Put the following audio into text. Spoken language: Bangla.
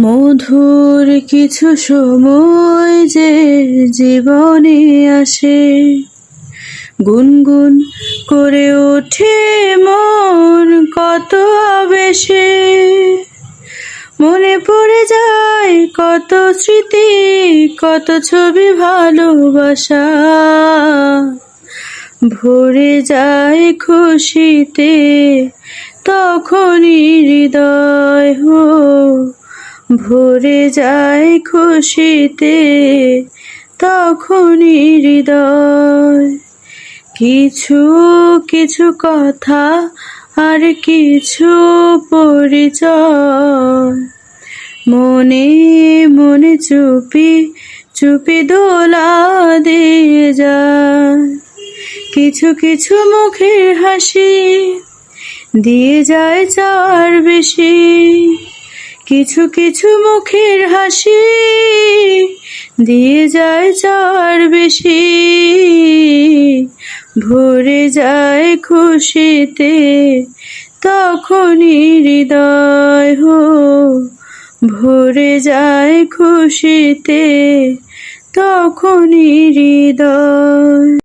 মধুর কিছু সময় যে জীবনে আসে। গুনগুন করে ওঠে মন কত আবেশে। মনে পড়ে যায় কত স্মৃতি, কত ছবি ভালোবাসা। ভরে যায় খুশিতে, তখনই হৃদয় হো ভরে যায় খুশিতে, তখনই হৃদয়। কিছু কিছু কথা আর কিছু পরিচয়। মনে মনে চুপি চুপি দোলা দিয়ে যায়। কিছু কিছু মুখের হাসি দিয়ে যায় চার বেশি। কিছু কিছু মুখের হাসি দিয়ে যায় চার বেশি। ভরে যায় খুশিতে তখনই হৃদয় হো। ভরে যায় খুশিতে তখনই হৃদয়।